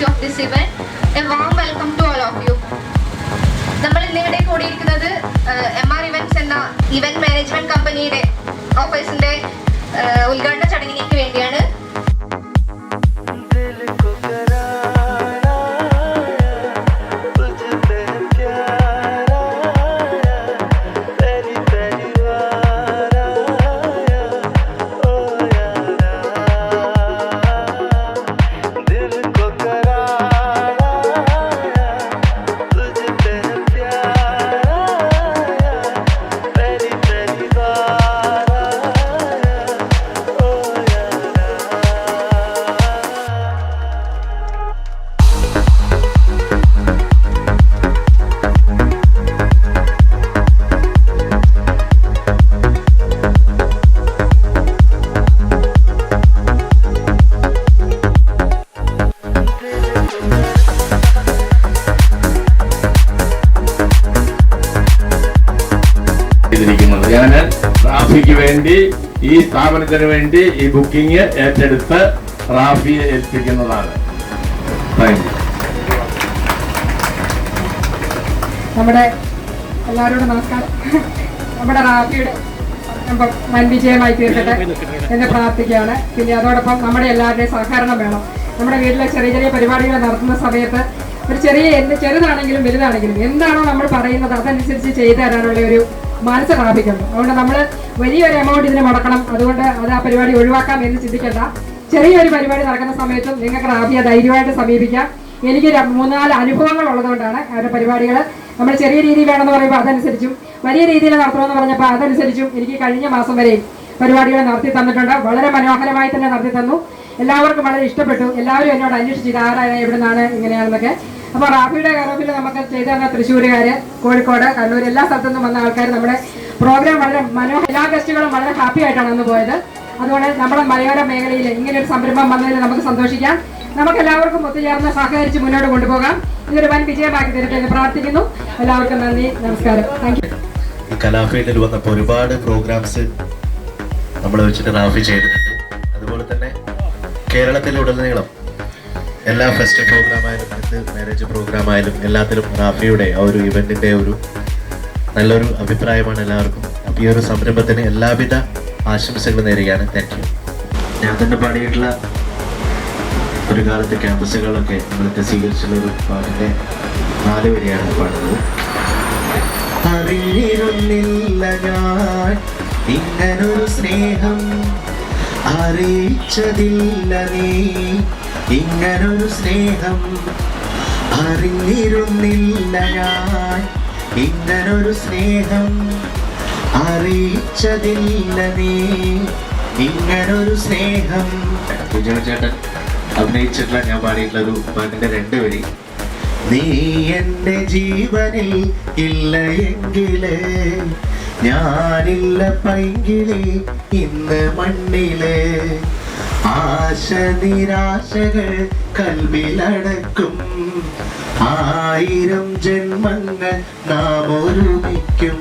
courtesy of this event warm welcome to all of you. നമ്മൾ ഇന്നിവിടെ കൂടിയിരിക്കുന്നത് M R events എന്ന event management കമ്പനിയുടെ ഓഫീസിന്റെ ഉദ്ഘാടന ചടങ്ങിലേക്ക് വേണ്ടിയാണ് റാഫിക്ക് വേണ്ടി ഈ സ്ഥാപനത്തിന് വേണ്ടി ഈ ബുക്കിംഗ് ഏറ്റെടുത്ത് റാഫിയെ ഏൽപ്പിക്കുന്നതാണ്. നമ്മുടെ എല്ലാവരോടും നമസ്കാരം. നമ്മുടെ റാഫിയുടെ വൻ വിജയമായി തീർക്കട്ടെ എന്ന് പ്രാർത്ഥിക്കുകയാണ്. പിന്നെ അതോടൊപ്പം നമ്മുടെ എല്ലാവരുടെയും സഹകരണം വേണം. നമ്മുടെ വീട്ടിലെ ചെറിയ ചെറിയ പരിപാടികൾ നടത്തുന്ന സമയത്ത് ഒരു ചെറിയ എന്ത് ചെറുതാണെങ്കിലും വലുതാണെങ്കിലും എന്താണോ നമ്മൾ പറയുന്നത് അതനുസരിച്ച് ചെയ്തു തരാനുള്ള ഒരു മനസ്സ് കളപ്പിക്കുന്നു. അതുകൊണ്ട് നമ്മൾ വലിയൊരു എമൗണ്ട് ഇതിന് മുടക്കണം. അതുകൊണ്ട് അത് ആ പരിപാടി ഒഴിവാക്കാം എന്ന് ചിന്തിക്കേണ്ട. ചെറിയൊരു പരിപാടി നടക്കുന്ന സമയത്തും നിങ്ങൾക്ക് റാബിയ ധൈര്യമായിട്ട് സമീപിക്കാം. എനിക്ക് മൂന്നാൽ അനുഭവങ്ങൾ ഉള്ളതുകൊണ്ടാണ് അവരുടെ പരിപാടികൾ നമ്മൾ ചെറിയ രീതിയിൽ വേണമെന്ന് പറയുമ്പോൾ അതനുസരിച്ചും വലിയ രീതിയിൽ നടത്തണമെന്ന് പറഞ്ഞപ്പോൾ അതനുസരിച്ചും എനിക്ക് കഴിഞ്ഞ മാസം വരെയും പരിപാടികൾ നടത്തി തന്നിട്ടുണ്ട്. വളരെ മനോഹരമായി തന്നെ നടത്തി തന്നു. എല്ലാവർക്കും വളരെ ഇഷ്ടപ്പെട്ടു. എല്ലാവരും എന്നോട് അന്വേഷിച്ചു ഇത് ആരാണ് എവിടെ നിന്നാണ് ഇങ്ങനെയാണെന്നൊക്കെ അപ്പോൾ റാഫിയുടെ കാര്യത്തിൽ നമുക്ക് ചെയ്ത തൃശ്ശൂരുകാര് കോഴിക്കോട് കണ്ണൂർ എല്ലാ സ്ഥലത്തു നിന്നും വന്ന ആൾക്കാർ നമ്മുടെ പ്രോഗ്രാം വളരെ മനോഹര എല്ലാ ഗസ്റ്റുകളും വളരെ ഹാപ്പി ആയിട്ടാണ് അന്ന് പോയത്. അതുകൊണ്ട് നമ്മുടെ മലയോര മേഖലയിൽ ഇങ്ങനെ ഒരു സംരംഭം വന്നതിൽ നമുക്ക് സന്തോഷിക്കാം. നമുക്ക് എല്ലാവർക്കും ഒത്തുചേർന്ന് സഹകരിച്ച് മുന്നോട്ട് കൊണ്ടുപോകാം. ഇതൊരു വൻ വിജയമാക്കി തരട്ടെ പ്രാർത്ഥിക്കുന്നു. എല്ലാവർക്കും നന്ദി നമസ്കാരം. താങ്ക് യു കലാഫീൽഡിൽ വന്നപ്പോൾ ഒരുപാട് പ്രോഗ്രാംസ് നമ്മൾ വെച്ചിട്ട് റാഫി ചെയ്തിട്ടുണ്ട്. അതുപോലെ തന്നെ കേരളത്തിലുടനീളം എല്ലാ ഫെസ്റ്റ് പ്രോഗ്രാം ആയാലും എന്ത് മാരേജ് പ്രോഗ്രാം ആയാലും എല്ലാത്തിലും റാഫിയുടെ ആ ഒരു ഇവന്റിന്റെ ഒരു നല്ലൊരു അഭിപ്രായമാണ് എല്ലാവർക്കും. അപ്പോൾ ഈ ഒരു സംരംഭത്തിന് എല്ലാവിധ ആശംസകളും നേരുകയാണ്. താങ്ക് യു ഞാൻ തന്നെ പാടിയിട്ടുള്ള ഒരു കാലത്ത് ക്യാമ്പസുകളൊക്കെ നമ്മളൊക്കെ സ്വീകരിച്ചുള്ള ഒരു പാട്ടിന്റെ നാല് വരെയാണ് പാടുന്നത്. ഞാൻ സ്നേഹം അറിയിച്ചതില്ല നീ ഇങ്ങനൊരു സ്നേഹം അറിഞ്ഞിരുന്നില്ല ഞാൻ. ഇങ്ങനൊരു സ്നേഹം അറിയിച്ചതില്ല നീ. ഇങ്ങനൊരു സ്നേഹം. വിജയ ചേട്ടൻ അഭിനയിച്ചിട്ടുള്ള ഞാൻ പാടിയിട്ടുള്ള ഒരു പാട്ടിന്റെ രണ്ട് വരി. നീ എന്റെ ജീവനിൽ ഇല്ല എങ്കിൽ ഞാനില്ല പൈങ്കിളി ഇന്ന് മണ്ണിൽ. ആശ നിരാശകൾ കൽവിലടക്കും ആയിരം ജന്മങ്ങൾ നാം ഒരുമിക്കും.